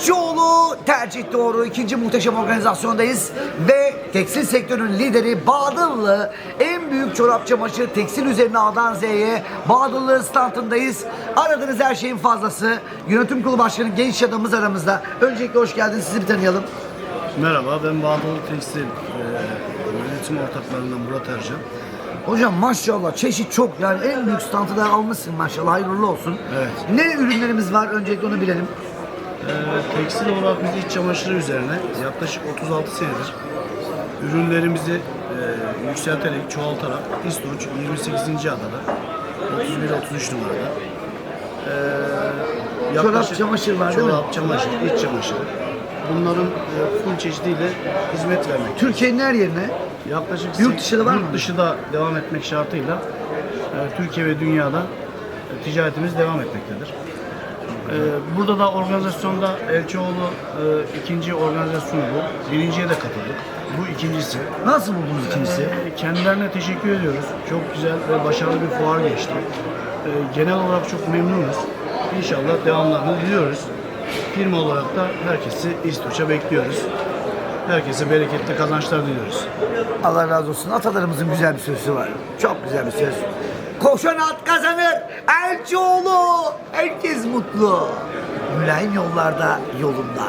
Elçioğlu tercih doğru ikinci muhteşem organizasyondayız ve tekstil sektörünün lideri Bağdıllı en büyük çorap çamaşır tekstil üzerine A'dan Z'ye Bağdıllı standındayız. Aradığınız her şeyin fazlası. Yönetim kurulu başkanı genç adamımız aramızda. Öncelikle hoş geldiniz sizi bir tanıyalım. Merhaba, ben Bağdalı Tekstil e, üretim ortaklarından Murat Ercan. Hocam maşallah çeşit çok yani en büyük standı da almışsın maşallah hayırlı olsun. Evet. Ne ürünlerimiz var öncelikle onu bilelim. E, tekstil olarak biz iç çamaşırı üzerine yaklaşık 36 senedir ürünlerimizi e, yükselterek, çoğaltarak İstoç 28. adada 31-33 numarada e, Çorap, çamaşır var değil mi? Çorap, çamaşır, iç çamaşırı. Bunların e, full çeşidiyle hizmet vermek. Türkiye'nin her yerine Yaklaşık Yurt dışı da var mı? Yurt dışı da devam etmek şartıyla e, Türkiye ve dünyada e, ticaretimiz devam etmektedir. E, burada da organizasyonda Elçioğlu e, ikinci organizasyonu bu. Birinciye de katıldık. Bu ikincisi. nasıl buldunuz ikincisi? E, kendilerine teşekkür ediyoruz. Çok güzel ve başarılı bir fuar geçti. E, genel olarak çok memnunuz. İnşallah devamlarını diliyoruz. Firma olarak da herkesi İstoç'a bekliyoruz. Herkese bereketli kazançlar diliyoruz. Allah razı olsun. Atalarımızın güzel bir sözü var. Çok güzel bir söz. Koşan at kazanır. Elçioğlu. Herkes mutlu. Mülayim yollarda yolunda.